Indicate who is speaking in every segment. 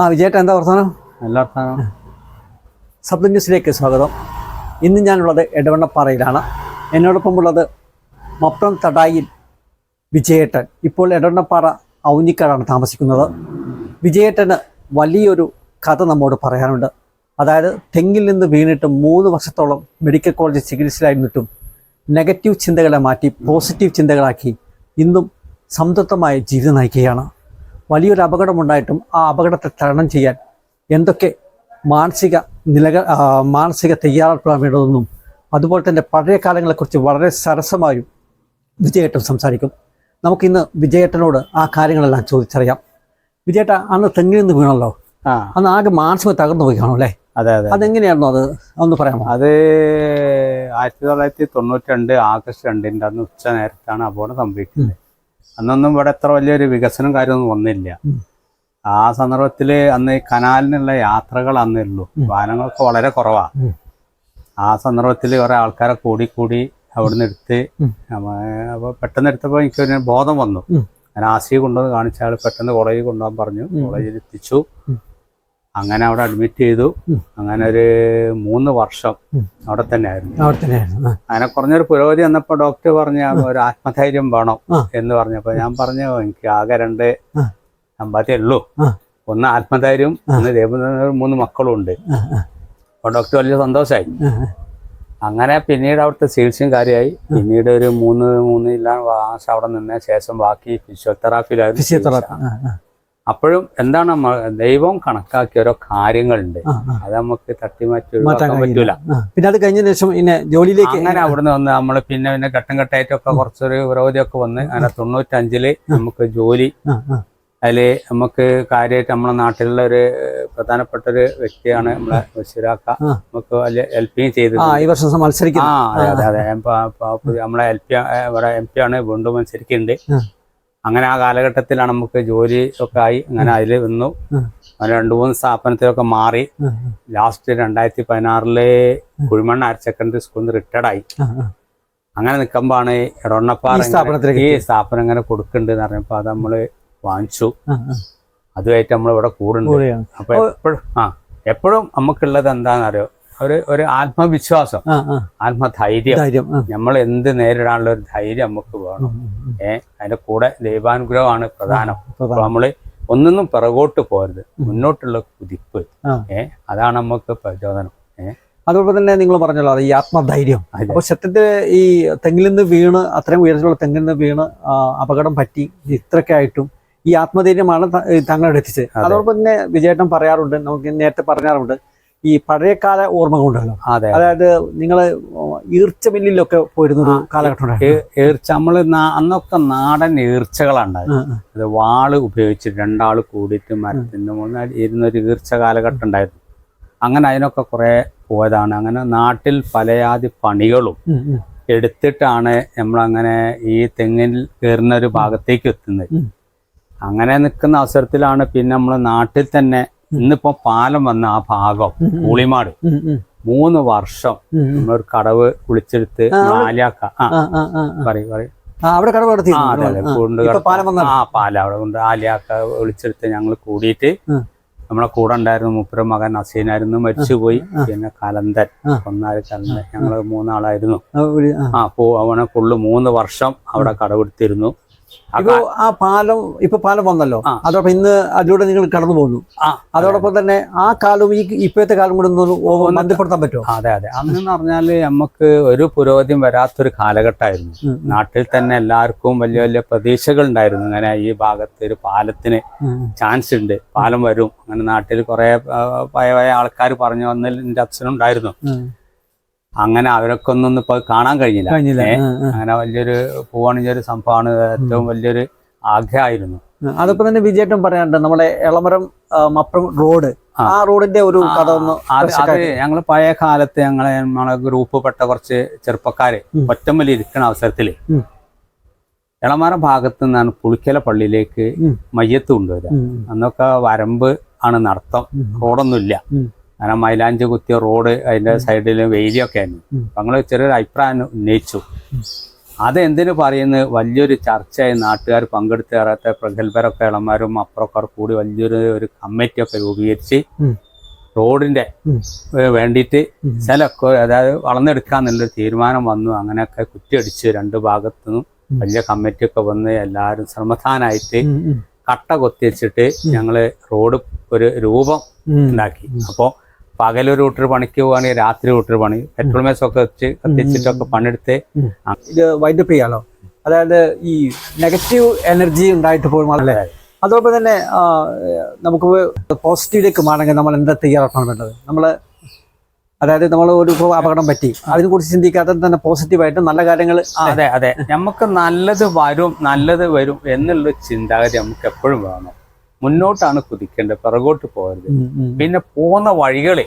Speaker 1: ആ വിജയേട്ട എന്താ വർത്തമാനം
Speaker 2: നല്ല വർത്താനം.
Speaker 1: സബ് ന്യൂസിലേക്ക് സ്വാഗതം. ഇന്ന് ഞാനുള്ളത് എടവണ്ണപ്പാറയിലാണ്. എന്നോടൊപ്പം ഉള്ളത് മപ്രം തടായിൽ വിജയേട്ടൻ. ഇപ്പോൾ എടവണ്ണപ്പാറ ഔന്നിക്കാടാണ് താമസിക്കുന്നത്. വിജയേട്ടന് വലിയൊരു കഥ നമ്മോട് പറയാനുണ്ട്. അതായത് തെങ്ങിൽ നിന്ന് വീണിട്ട് മൂന്ന് വർഷത്തോളം മെഡിക്കൽ കോളേജ് ചികിത്സയിലായിരുന്നിട്ടും നെഗറ്റീവ് ചിന്തകളെ മാറ്റി പോസിറ്റീവ് ചിന്തകളാക്കി ഇന്നും സംതൃപ്തമായ ജീവിതം നയിക്കുകയാണ്. വലിയൊരു അപകടമുണ്ടായിട്ടും ആ അപകടത്തെ തരണം ചെയ്യാൻ എന്തൊക്കെ മാനസിക നിലകൾ മാനസിക തയ്യാറെടുപ്പാണ് വേണ്ടതെന്നും അതുപോലെ തന്നെ പഴയ കാലങ്ങളെക്കുറിച്ച് വളരെ സരസമായും വിജയേട്ടൻ സംസാരിക്കും. നമുക്കിന്ന് വിജയേട്ടനോട് ആ കാര്യങ്ങളെല്ലാം ചോദിച്ചറിയാം. വിജയേട്ട അന്ന് തെങ്ങിൽ നിന്ന് വീണല്ലോ? അന്ന് ആകെ മാനസിക തകർന്നു പോയി കാണും അല്ലേ?
Speaker 2: അതെ അതെ.
Speaker 1: അതെങ്ങനെയായിരുന്നു അത്? ഒന്ന് പറയാമോ?
Speaker 2: അത് ആയിരത്തി തൊള്ളായിരത്തി തൊണ്ണൂറ്റി രണ്ട് ആഗസ്റ്റ് രണ്ടിന്റെ അന്ന് ഉച്ച നേരത്താണ് അപകടം സംഭവിക്കുന്നത്. അന്നൊന്നും ഇവിടെ എത്ര വലിയൊരു വികസനം കാര്യമൊന്നും വന്നില്ല. ആ സന്ദർഭത്തിൽ അന്ന് ഈ കനാലിനുള്ള യാത്രകൾ അന്നേ ഉള്ളൂ. വാഹനങ്ങളൊക്കെ വളരെ കുറവാണ് ആ സന്ദർഭത്തിൽ കുറെ ആൾക്കാരെ കൂടി കൂടി അവിടുന്ന് എടുത്ത്
Speaker 1: അപ്പൊ
Speaker 2: അപ്പോൾ പെട്ടെന്ന് എടുത്തപ്പോൾ എനിക്ക് ബോധം വന്നു. ഞാൻ ആശയം കൊണ്ടുവന്ന് കാണിച്ചാൽ ആൾ പെട്ടെന്ന് കോളേജിൽ കൊണ്ടുപോകാൻ പറഞ്ഞു. കോളേജിൽ എത്തിച്ചു. അങ്ങനെ അവിടെ അഡ്മിറ്റ് ചെയ്തു. അങ്ങനെ ഒരു മൂന്ന് വർഷം അവിടെ തന്നെ ആയിരുന്നു. അങ്ങനെ കുറഞ്ഞൊരു പുരോഗതി വന്നപ്പോ ഡോക്ടർ പറഞ്ഞ ഒരു ആത്മധൈര്യം വേണം എന്ന് പറഞ്ഞപ്പോ ഞാൻ പറഞ്ഞു എനിക്ക് ആകെ രണ്ട്. സമ്പാദ്യം ഉള്ളൂ. ഒന്ന് ആത്മധൈര്യം ഒന്ന് ദൈവം മൂന്ന് മക്കളും ഉണ്ട്. അപ്പോൾ ഡോക്ടർ വലിയ സന്തോഷമായി. അങ്ങനെ പിന്നീട് അവിടുത്തെ ചികിത്സയും കാര്യമായി. പിന്നീട് ഒരു മൂന്ന് മൂന്ന് ഇല്ല മാസം അവിടെ നിന്ന ശേഷം ബാക്കി ഫിസിയോതെറാപ്പിയിലായിരുന്നു
Speaker 1: ഫിസിയോതെറാപ്പി
Speaker 2: അപ്പോഴും എന്താണ് ദൈവം കണക്കാക്കിയ ഓരോ കാര്യങ്ങളുണ്ട്. അത് നമുക്ക് തട്ടിമാറ്റി പറ്റൂല.
Speaker 1: പിന്നെ അത് കഴിഞ്ഞ ശേഷം പിന്നെ ജോലിയിലേക്ക്
Speaker 2: അങ്ങനെ അവിടുന്ന് വന്ന് നമ്മൾ പിന്നെ പിന്നെ ഘട്ടം ഘട്ടമായിട്ടൊക്കെ കുറച്ചൊരു വിരോധിയൊക്കെ വന്ന് അങ്ങനെ തൊണ്ണൂറ്റഞ്ചിൽ നമുക്ക് ജോലി. അതിൽ നമുക്ക് കാര്യമായിട്ട് നമ്മളെ നാട്ടിലുള്ള ഒരു പ്രധാനപ്പെട്ട ഒരു വ്യക്തിയാണ് നമ്മളെ ബഷീറാക്ക നമുക്ക് വലിയ ഹെൽപ്പ് ചെയ്തത്
Speaker 1: ഈ വർഷം
Speaker 2: ആ അതെ അതെ നമ്മളെ എം പി ആണ് വീണ്ടും മത്സരിക്കുന്നുണ്ട്. അങ്ങനെ ആ കാലഘട്ടത്തിലാണ് നമുക്ക് ജോലി ഒക്കെ ആയി അങ്ങനെ അതിൽ വന്നു. അങ്ങനെ രണ്ടു മൂന്ന് സ്ഥാപനത്തിലൊക്കെ മാറി. ലാസ്റ്റ് രണ്ടായിരത്തി പതിനാറിൽ കുഴിമണ്ണ ഹയർ സെക്കൻഡറി സ്കൂളിൽ നിന്ന് റിട്ടയർഡ് ആയി.
Speaker 1: ആ, ആ.
Speaker 2: അങ്ങനെ നിൽക്കുമ്പോഴാണ് എടവണ്ണപ്പാറ
Speaker 1: സ്ഥാപനത്തിലേക്ക്
Speaker 2: ഈ സ്ഥാപനം ഇങ്ങനെ കൊടുക്കുന്നുണ്ട് എന്ന് പറഞ്ഞപ്പോ അത് നമ്മൾ വാങ്ങിച്ചു. അതുമായിട്ട് നമ്മൾ ഇവിടെ
Speaker 1: കൂടുണ്ട്.
Speaker 2: അപ്പൊ എപ്പോഴും ആ എപ്പോഴും നമുക്കുള്ളത് എന്താണെന്നറിയോ? ഒരു ഒരു ആത്മവിശ്വാസം. ആത്മധൈര്യം നമ്മൾ എന്ത് നേരിടാനുള്ള ഒരു ധൈര്യം നമുക്ക് വേണം
Speaker 1: ഉം, ഉം, ഉം.
Speaker 2: ഏ അതിന്റെ കൂടെ ദൈവാനുഗ്രഹമാണ് പ്രധാനം അപ്പൊ. നമ്മൾ ഒന്നൊന്നും പിറകോട്ട് പോരുത് മുന്നോട്ടുള്ള കുതിപ്പ്
Speaker 1: ആ.
Speaker 2: ഏ അതാണ് നമുക്ക് പ്രചോദനം ഏ
Speaker 1: അതുപോലെ തന്നെ നിങ്ങൾ പറഞ്ഞല്ലോ അത് ഈ ആത്മധൈര്യം. അപ്പൊ സത്യത്തിൽ ഈ തെങ്ങിൽ നിന്ന് വീണ് അത്രയും ഉയരത്തിലുള്ള തെങ്ങിൽ നിന്ന് വീണ് അപകടം പറ്റി ഇത്രയൊക്കെ ആയിട്ടും ഈ ആത്മധൈര്യമാണ് ത- ഈ താങ്കളുടെ എത്തിച്ചത്
Speaker 2: അതെ.
Speaker 1: അതോടൊപ്പം തന്നെ വിജയേട്ടൻ പറയാറുണ്ട് നമുക്ക് നേരത്തെ പറയാറുണ്ട് ഈ പഴയകാല ഓർമ്മകളുണ്ടല്ലോ.
Speaker 2: അതെ
Speaker 1: അതായത് നിങ്ങൾ ഈർച്ചമില്ലിലൊക്കെ പോയിരുന്ന കാലഘട്ടം
Speaker 2: ഈർച്ച നമ്മൾ അന്നൊക്കെ നാടൻ ഈർച്ചകളാണ്. അത് വാൾ ഉപയോഗിച്ച് രണ്ടാൾ കൂടിയിട്ട് മരത്തിന്റെ മുകളിൽ ഇരുന്നൊരു ഈർച്ച കാലഘട്ടം ഉണ്ടായിരുന്നു. അങ്ങനെ അതിനൊക്കെ കുറെ പോയതാണ്. അങ്ങനെ നാട്ടിൽ പലയാതി പണികളും. എടുത്തിട്ടാണ് നമ്മളങ്ങനെ ഈ തെങ്ങിൽ കയറുന്ന ഒരു ഭാഗത്തേക്ക് എത്തുന്നത്. അങ്ങനെ നിൽക്കുന്ന അവസരത്തിലാണ് പിന്നെ നമ്മൾ നാട്ടിൽ തന്നെ ഇന്നിപ്പോ പാലം വന്ന ആ ഭാഗം. കൂളിമാട്. മൂന്ന് വർഷം. നമ്മളൊരു കടവ് കുളിച്ചെടുത്ത്
Speaker 1: നാലാക്ക.
Speaker 2: പറയും പറയും.
Speaker 1: ആ, അവിടെ കടവ് നടത്തി
Speaker 2: ആ
Speaker 1: പാലം
Speaker 2: അവിടെ കൊണ്ട് ആലിയാക്ക വിളിച്ചെടുത്ത് ഞങ്ങൾ കൂടിയിട്ട് നമ്മളെ കൂടെ ഉണ്ടായിരുന്നു മുപ്പര മകൻ അസീനായിരുന്നു മരിച്ചുപോയി. പിന്നെ കലന്തൻ. ഒന്നാൽ കലന്തൻ. ഞങ്ങൾ മൂന്നാളായിരുന്നു.
Speaker 1: ആ,
Speaker 2: പോ അവനെ ഫുള്ള് മൂന്ന് വർഷം അവിടെ കടവെടുത്തിരുന്നു.
Speaker 1: ഇപ്പൊ ആ പാലം ഇപ്പൊ പാലം വന്നല്ലോ. അതോടൊപ്പം ഇന്ന് അതിലൂടെ നിങ്ങൾ കടന്നു പോകുന്നു. അതോടൊപ്പം തന്നെ ആ കാലവും ഈ ഇപ്പോഴത്തെ കാലം കൂടെ ഒന്ന് ബന്ധപ്പെടുത്താൻ പറ്റുമോ?
Speaker 2: അതെ അതെ. അന്ന് പറഞ്ഞാൽ നമുക്ക് ഒരു പുരോഗതിയും വരാത്തൊരു കാലഘട്ടമായിരുന്നു. നാട്ടിൽ തന്നെ എല്ലാവർക്കും വലിയ വലിയ പ്രതീക്ഷകൾ ഉണ്ടായിരുന്നു. ഇങ്ങനെ ഈ ഭാഗത്ത് ഒരു പാലത്തിന് ചാൻസ് ഉണ്ട്. പാലം വരും. അങ്ങനെ നാട്ടിൽ കുറെ പഴയ പഴയ ആൾക്കാർ പറഞ്ഞു വന്നതിൽ എന്റെ അച്ഛനുണ്ടായിരുന്നു. അങ്ങനെ അവരൊക്കെ ഒന്നും ഇപ്പൊ കാണാൻ കഴിഞ്ഞില്ല. അങ്ങനെ വലിയൊരു പോവാണെങ്കിൽ ഒരു സംഭവമാണ്. ഏറ്റവും വലിയൊരു ആഗ്രഹമായിരുന്നു.
Speaker 1: അതിപ്പോ തന്നെ വിജയേട്ടൻ പറയാനുണ്ട് നമ്മുടെ എളമരം മപ്രം റോഡ്.
Speaker 2: ആ.
Speaker 1: റോഡിന്റെ ഒരു കഥ ഒന്ന്
Speaker 2: അത് ഞങ്ങൾ പഴയ കാലത്ത് ഞങ്ങളെ നമ്മളെ ഗ്രൂപ്പ് പെട്ട കുറച്ച് ചെറുപ്പക്കാര്
Speaker 1: ഉം.
Speaker 2: ഒറ്റമ്പലി ഇരിക്കുന്ന
Speaker 1: അവസരത്തിൽ
Speaker 2: എളമര ഭാഗത്തു നിന്നാണ് പുളിക്കല പള്ളിയിലേക്ക്. മയ്യത്ത് കൊണ്ടുവരിക അന്നൊക്കെ വരമ്പ് ആണ് നടത്തം. റോഡൊന്നുമില്ല. കാരണം മൈലാഞ്ചി കുത്തിയ റോഡ് അതിന്റെ സൈഡിൽ വെയിലൊക്കെ ആയിരുന്നു. ഞങ്ങൾ ചെറിയൊരു അഭിപ്രായം ഉന്നയിച്ചു. അതെന്തിനു പറയുന്നത് വലിയൊരു ചർച്ചയായി നാട്ടുകാർ പങ്കെടുത്തേറാത്ത പ്രഗത്ഭരൊക്കെ ഇളമാരും അപ്പുറക്കാർ കൂടി വലിയൊരു ഒരു കമ്മിറ്റിയൊക്കെ രൂപീകരിച്ച് റോഡിന്റെ വേണ്ടിയിട്ട്
Speaker 1: ഉം.
Speaker 2: ചിലൊക്കെ അതായത് വളർന്നെടുക്കാന്നുള്ളൊരു തീരുമാനം വന്നു. അങ്ങനെയൊക്കെ കുറ്റിയടിച്ച് രണ്ട് ഭാഗത്തു നിന്നും
Speaker 1: ഉം.
Speaker 2: വലിയ കമ്മിറ്റിയൊക്കെ വന്ന് എല്ലാവരും
Speaker 1: ഉം,
Speaker 2: കട്ട കൊത്തിവെച്ചിട്ട് ഞങ്ങൾ റോഡ് ഒരു രൂപം. ഉണ്ടാക്കി. അപ്പോൾ പകലൊരു റൂട്ടർ പണിക്ക് പോവുകയാണെങ്കിൽ രാത്രി റൂട്ടർ പണി പെട്രോൾ മേസൊക്കെ വെച്ച് കത്തിച്ചിട്ടൊക്കെ പണിയെടുത്ത്
Speaker 1: ഇത് വൈൻഡപ്പ് ചെയ്യാലോ? അതായത് ഈ നെഗറ്റീവ് എനർജി ഉണ്ടായിട്ട് പോകുമ്പോൾ അല്ലേ അതോടൊപ്പം തന്നെ നമുക്ക് പോസിറ്റീവിലേക്ക് മാറണമെങ്കിൽ നമ്മൾ എന്താ തയ്യാറാക്കണം വേണ്ടത് നമ്മൾ അതായത് നമ്മൾ ഒരു അപകടം പറ്റി അതിനെക്കുറിച്ച് ചിന്തിക്കാതെ തന്നെ പോസിറ്റീവായിട്ട് നല്ല കാര്യങ്ങൾ
Speaker 2: അതെ അതെ. നമുക്ക് നല്ലത് വരും നല്ലത് വരും എന്നുള്ള ചിന്താഗതി നമുക്ക് എപ്പോഴും വേണം. മുന്നോട്ടാണ് കുതിക്കേണ്ടത് പിറകോട്ട് പോകരുത്. പിന്നെ പോകുന്ന വഴികളെ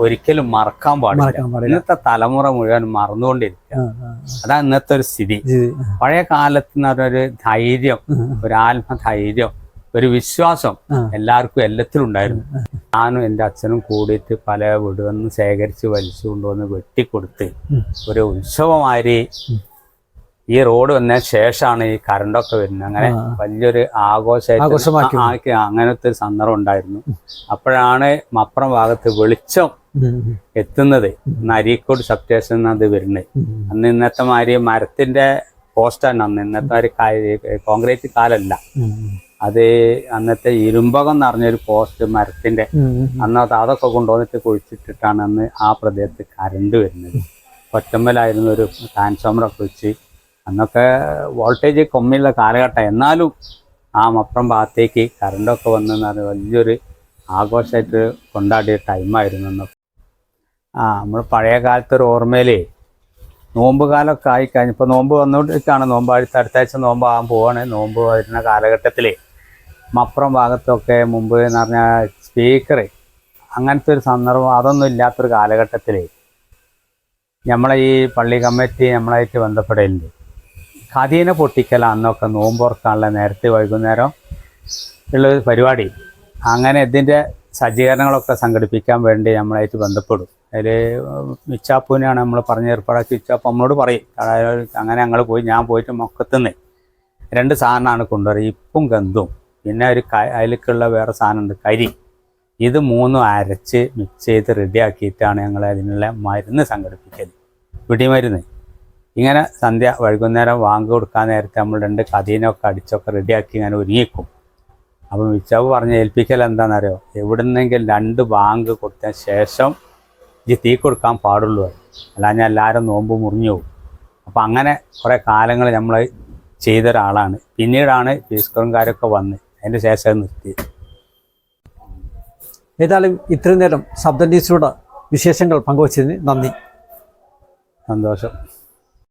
Speaker 2: ഒരിക്കലും മറക്കാൻ പാടില്ല. ഇന്നത്തെ തലമുറ മുഴുവൻ മറന്നുകൊണ്ടിരിക്കുക. അതാ ഇന്നത്തെ ഒരു സ്ഥിതി. പഴയ കാലത്ത് ഒരു പറഞ്ഞൊരു ധൈര്യം ഒരു ആത്മധൈര്യം ഒരു വിശ്വാസം എല്ലാവർക്കും എല്ലാത്തിലും ഉണ്ടായിരുന്നു ഞാനും എന്റെ അച്ഛനും കൂടിയിട്ട് പല വീടുകളിൽ നിന്ന് ശേഖരിച്ച് വലിച്ചു കൊണ്ടുവന്ന് വെട്ടിക്കൊടുത്ത്. ഒരു ഉത്സവമാതിരി
Speaker 1: ഉം.
Speaker 2: ഈ റോഡ് വന്ന ശേഷമാണ് ഈ കറണ്ടൊക്കെ വരുന്നത്. അങ്ങനെ വലിയൊരു ആഘോഷമായിട്ട് ആക്കി അങ്ങനത്തെ ഒരു സന്ദർഭം ഉണ്ടായിരുന്നു. അപ്പോഴാണ് മപ്പുറം ഭാഗത്ത് വെളിച്ചം എത്തുന്നത്. അരീക്കോട് സബ് സ്റ്റേഷൻ അത് വരുന്നത്. അന്ന് ഇന്നത്തെ മാതിരി മരത്തിന്റെ പോസ്റ്റാണ് അന്ന്. ഇന്നത്തെ ഒരു കോൺക്രീറ്റ് കാലല്ല. അത് അന്നത്തെ ഇരുമ്പകം എന്ന് പറഞ്ഞൊരു പോസ്റ്റ് മരത്തിന്റെ അന്നത് അതൊക്കെ കൊണ്ടുവന്നിട്ട് കുഴിച്ചിട്ടിട്ടാണ് അന്ന് ആ പ്രദേശത്ത് കരണ്ട് വരുന്നത്. ഒറ്റമ്മലായിരുന്നു ഒരു ട്രാൻസ്ഫോമറൊക്കെ വെച്ച് അന്നൊക്കെ വോൾട്ടേജ് കമ്മിയുള്ള കാലഘട്ടം. എന്നാലും ആ മപ്പുറം ഭാഗത്തേക്ക് കറണ്ടൊക്കെ വന്നെന്ന് പറഞ്ഞ വലിയൊരു ആഘോഷമായിട്ട് കൊണ്ടാടിയ ടൈമായിരുന്നു അന്നൊക്കെ ആ നമ്മൾ പഴയ കാലത്തെ ഒരു ഓർമ്മയിലേ നോമ്പ് കാലമൊക്കെ ആയി കഴിഞ്ഞപ്പോൾ നോമ്പ് വന്നുകൊണ്ടിരിക്കുകയാണ് നോമ്പ് അടുത്ത അടുത്ത ആഴ്ച നോമ്പ് ആകാൻ പോവാണ്. നോമ്പ് വരുന്ന കാലഘട്ടത്തിൽ മപ്പുറം ഭാഗത്തൊക്കെ മുമ്പ് എന്ന് പറഞ്ഞാൽ സ്പീക്കർ അങ്ങനത്തെ ഒരു സന്ദർഭം അതൊന്നും ഇല്ലാത്തൊരു കാലഘട്ടത്തിൽ നമ്മളെ ഈ പള്ളി കമ്മിറ്റി നമ്മളായിട്ട് ബന്ധപ്പെടലുണ്ട്. ഖദീന പൊട്ടിക്കല അന്നൊക്കെ നോമ്പുറക്കാനുള്ള നേരത്തെ വൈകുന്നേരം ഉള്ള പരിപാടി. അങ്ങനെ ഇതിന്റെ സജ്ജീകരണങ്ങളൊക്കെ സംഘടിപ്പിക്കാൻ വേണ്ടി നമ്മളായിട്ട് ബന്ധപ്പെടും. അതിൽ മിച്ചാപ്പൂനെയാണ് നമ്മൾ പറഞ്ഞ് ഏർപ്പാടാക്കി മിച്ചാപ്പ് നമ്മളോട് പറയും അങ്ങനെ ഞങ്ങൾ പോയി ഞാൻ പോയിട്ട് മൊക്കത്തുനിന്ന് രണ്ട് സാധനമാണ് കൊണ്ടുവരുന്നത് ഇപ്പും ഗന്ധവും പിന്നെ ഒരു അതിലേക്കുള്ള വേറെ സാധനമുണ്ട് കരി. ഇത് മൂന്നും അരച്ച് മിക്സ് ചെയ്ത് റെഡിയാക്കിയിട്ടാണ് ഞങ്ങൾ അതിനുള്ള മരുന്ന് സംഘടിപ്പിക്കൽ പിടിമരുന്ന് ഇങ്ങനെ സന്ധ്യ വൈകുന്നേരം വാങ്ങി കൊടുക്കാൻ നേരത്തെ നമ്മൾ രണ്ട് കഥീനൊക്കെ അടിച്ചൊക്കെ റെഡിയാക്കി ഇങ്ങനെ ഒരുങ്ങിക്കും. അപ്പം മിച്ചാവ് പറഞ്ഞ് ഏൽപ്പിക്കൽ എന്താണെന്നറിയോ? എവിടുന്നെങ്കിലും രണ്ട് ബാങ്ക് കൊടുത്ത ശേഷം ഇത് തീ കൊടുക്കാൻ പാടുള്ളൂ അല്ലാഞ്ഞ എല്ലാവരും നോമ്പ് മുറിഞ്ഞു പോകും. അപ്പം അങ്ങനെ കുറേ കാലങ്ങൾ നമ്മൾ ചെയ്ത ഒരാളാണ് പിന്നീടാണ് ഫീസ്കറുംകാരൊക്കെ വന്ന് അതിന്റെ ശേഷം അത് നിർത്തിയത്
Speaker 1: ഏതായാലും ഇത്രയും നേരം ശബ്ദ ന്യൂസിലൂടെ വിശേഷങ്ങൾ പങ്കുവച്ചതിന് നന്ദി.
Speaker 2: സന്തോഷം.